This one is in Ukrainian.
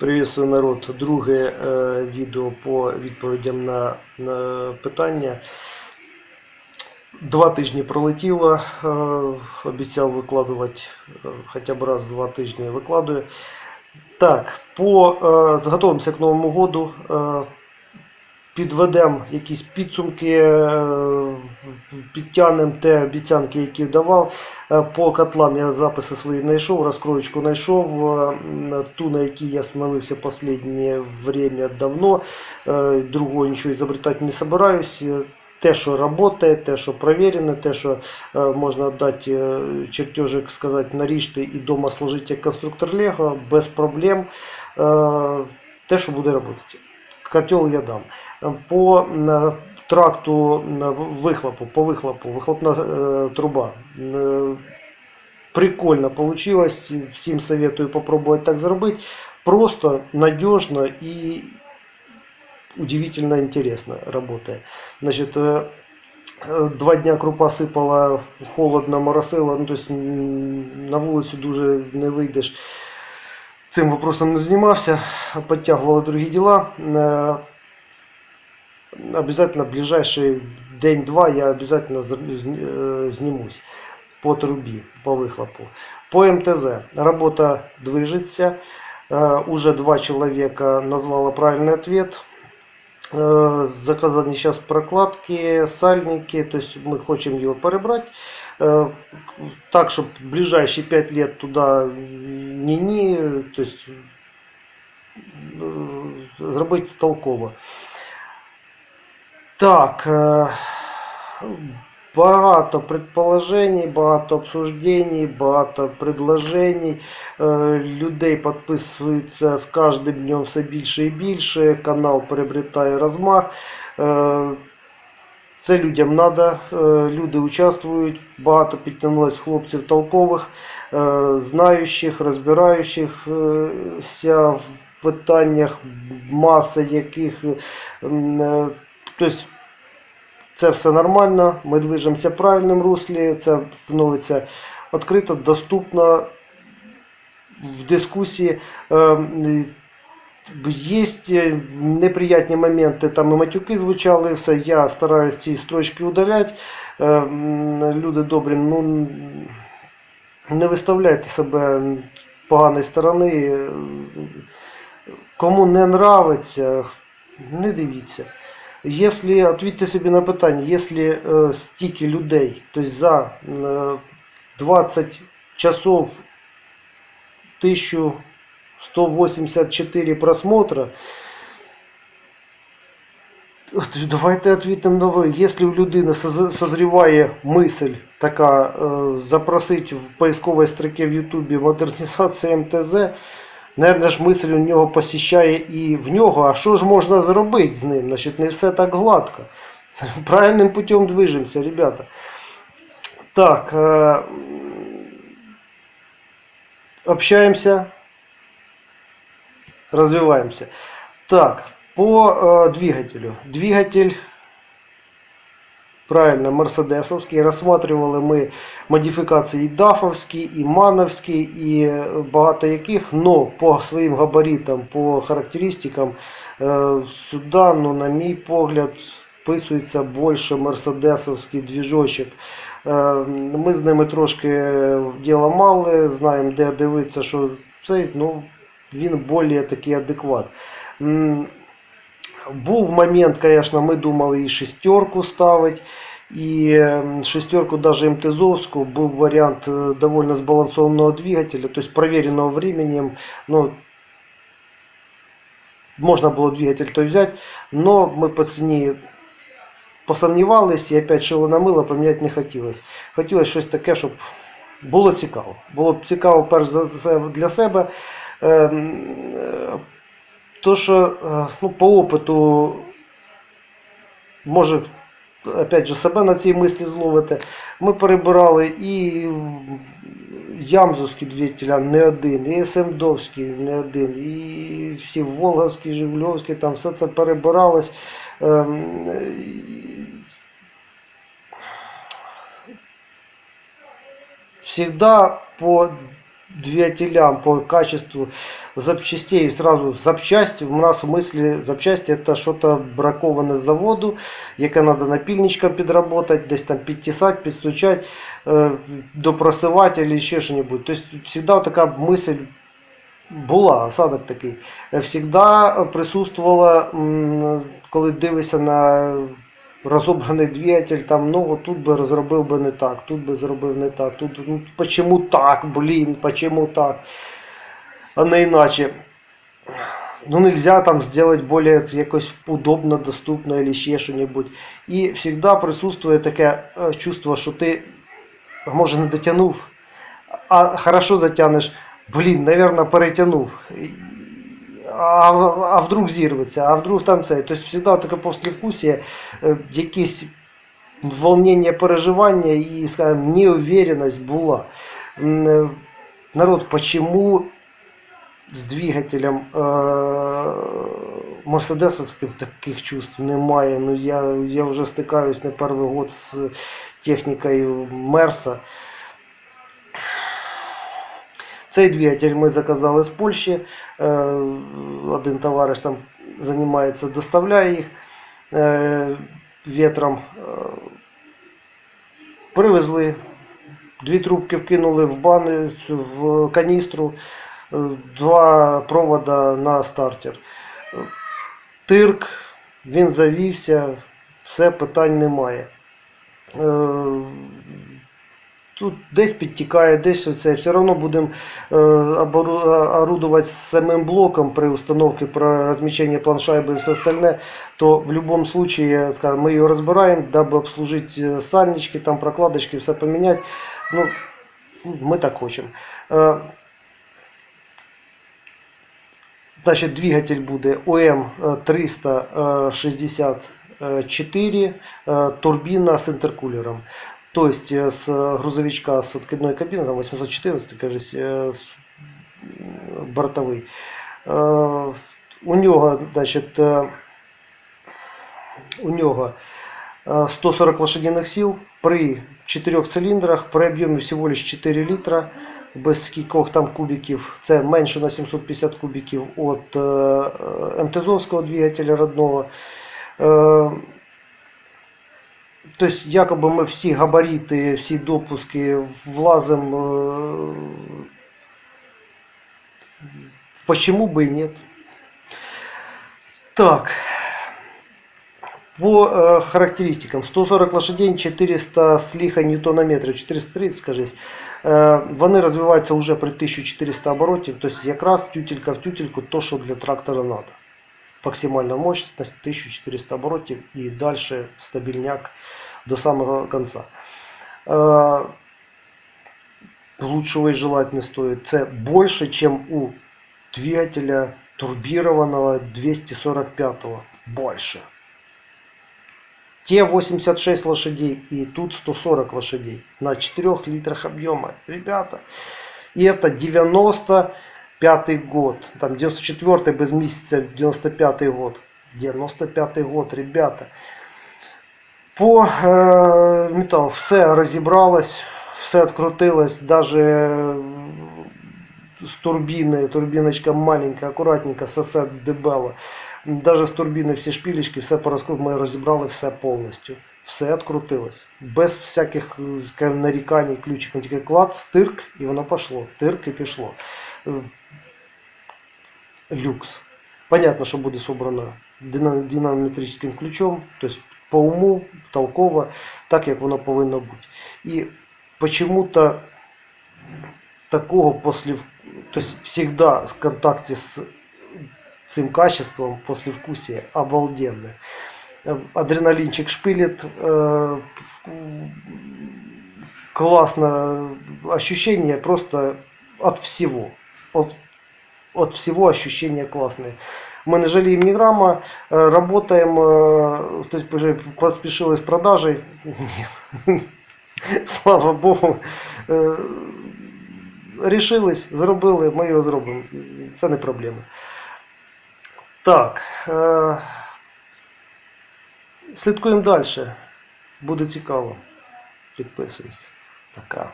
Привітую народ. Друге е, відео по відповідям на, на питання. Два тижні пролетіло. Е, обіцяв викладувати е, хоча б раз два тижні викладую. Так, по, е, готуємося к Новому году. Е, підведемо якісь підсумки, е, підтягнемо те обіцянки, які давав. Е, По котлам я записи свої знайшов, розкроєчку знайшов. е, Ту, на якій я становився останнє время давно. Другого нічого изобретати не собираюсь. Е, Те, що працює, те, що перевірено, те, що можна дати чертежик, сказати, наріжте і вдома сложити як конструктор Лего, без проблем. Те, що буде працювати. Котел я дам. Е, По тракту е, в- вихлопу, по вихлопу, вихлопна е, труба. Е, Прикольно получилось. Всім советую попробовать так зробити. Просто надежно и удивительно интересно работает. Значит, э, э, два дня крупа сипала, холодно, моросило, ну, то есть на вулицю дуже не вийдеш. Цим вопросом не займався, підтягували другі діла. Е, Обязательно в ближайший день-два я обязательно з- з- е, знімусь по трубі, по вихлопу. По МТЗ работа движется. Э, Уже два человека назвало правильный ответ. Э, Заказаны сейчас прокладки, сальники, то есть мы хотим его перебрать. Э, Так, чтобы в ближайшие 5 лет туда ни-ни, то есть э, зробити толково. Так, е, багато предположень, багато обсуждень, багато предложень. Е, Людей підписується з кожним днем все більше і більше. Канал приобретає розмах. Це людям треба, люди участвують, багато підтягнулось хлопців толкових, е, знаючих, розбираючихся в питаннях, маса яких. Тобто це все нормально, ми движемося в правильному руслі, це становиться відкрито, доступно в дискусії. Ем, Є неприятні моменти, там і матюки звучали, все. Я стараюсь ці строчки удаляти. Ем, Люди добрі, ну не виставляйте себе з поганої сторони. Кому не нравиться, не дивіться. Якщо відповідьте собі на питання, якщо стільки людей, тобто за е, 20 часов 1184 просмотра, давайте відповідемо на ви. Якщо у людини соз- созріває мисль така е, запросити в поисковій строці в Ютубі модернізація МТЗ, Наверное ж мисль у нього посіщає і в нього, а що ж можна зробити з ним? Значить, не все так гладко. Правильним путем движемося, ребята. Так, е, общаемся, развиваемся. Так, по э, двигателю. Двигатель, правильно, мерседесовский. Рассматривали ми модифікації і дафовські, і мановські, і е, багато яких, но по своїм габаритам, по характеристикам, е, сюди, ну, на мій погляд, вписується більше мерседесовський двіжочок. Е, Ми з ними трошки діла мали, знаємо, де дивитися, що цей, ну, він більш такий адекват. М, Був момент, звісно, ми думали і шестерку ставити. І ем, шестерку даже МТЗовскую был вариант э, довольно сбалансованного двигателя, то есть проверенного временем. Ну, можно было двигатель той взять, но мы по цене посомневались і опять шило на мило поміняти не хотілося. Хотілося щось таке, щоб було цікаво. Було б цікаво перш за все для себе. Ем, е, То, що е, ну, по опиту може опять же, себе на цій мислі зловити. Ми перебирали і Ямзовські двигателя не один, і СМДовський не один, і всі Волговські, Жигульовські, там все це перебиралось. Ем, Всегда по двигателям по качеству запчастей сразу запчасти. У нас в мислі запчасти это что-то браковане з заводу, яке треба напільничком підработати, десь там підтісати, підстучати, е, допросивати або ще щось. Тобто завжди така мисль була, осадок такий. Всегда присутствувала, коли дивишся на розобраний двигатель, там, ну, тут би розробив би не так, тут би зробив не так, тут, ну, почему так, блін, почему так, а не іначе. Ну, нельзя там сделать более якось удобно, доступно или ще що-небудь. І всегда присутствує таке е, чувство, що ти, може, не дотягнув, а хорошо затягнеш, блін, наверное, перетягнув. А, а вдруг зірветься, а вдруг там це. Тобто всегда таке послевкусие, е, якісь волнення, переживання і, скажімо, неуверенность була. Е, Народ, почему з двигателем э, мерседесовським таких чувств немає. Ну, я, я вже стикаюсь не перший год з технікою Мерса. Цей двигатель ми заказали з Польщі. Е, Один товариш там займається, доставляє їх е, ветром. Е, Привезли, дві трубки вкинули в бани, в каністру, два провода на стартер. Тирк, він завівся, все питань немає. Тут десь підтікає, десь оце. Все одно будемо е, орудувати самим блоком при установці про розміщення планшайби і все остальне, то в будь-якому скажем, ми його розбираємо, даби обслужити е, сальнички, там прокладочки, все поміняти. Ну, ми так хочемо. Е, Значить, двигатель буде ОМ 364, е, турбіна з інтеркулером. То есть э, с грузовичка с откидной кабины, там 814, кажется, э, с- м, бортовий. Е, У нього, значить, е, у нього е, 140 лошадиних сил при 4 циліндрах, при об'ємі всього лиш 4 літра, без скількох там кубиків. Це менше на 750 кубиків від е, е, МТЗовського двигателя родного. Е, Тобто, якоби ми всі габарити, всі допуски влазимо. Е, почему бы и нет? Так. По э, характеристикам. 140 лошадей, 400 с лихо ньютонометрів, 430, скажись. Е, вони розвиваються вже при 1400 оборотів. Тобто якраз тютелька в тютельку, то, що для трактора треба. Максимальна мощність 1400 оборотів і далі стабільняк до самого конца. Э, Лучшего и желать не стоит. Це больше, чем у двигателя турбированного 245-го. Больше. Те 86 лошадей и тут 140 лошадей на 4 литрах объема. Ребята, и это 95 год. Там 94 без месяца, 95 год. 95 год, ребята. По е, металу все розібралось, все відкрутилось, даже з турбіни, турбіночка маленька, акуратненько, сосе дебело. Даже з турбіни всі шпілечки, все порозкрут, ми розібрали все повністю. Все відкрутилось. Без всяких скажімо, нарікань, ключиком, тільки клац, тирк, і воно пішло. Тирк і пішло. Люкс. Понятно, що буде собрано дина- динамометричним ключом, тобто по уму, толково, так як воно повинно бути. І почему-то такого после, то есть всегда в контакте с цим качеством послевкусие обалденное. Э, Адреналинчик шпилит, э, классно ощущение просто от всего. От, от всего ощущения классные. Мы не жалеем ни грамма, э, работаем, э, то есть уже поспешилось с продажей. Нет. Слава Богу. Е, Рішились, зробили, ми його зробимо. Це не проблема. Так. е, Слідкуємо далі. Буде цікаво. Підписуйся. Пока.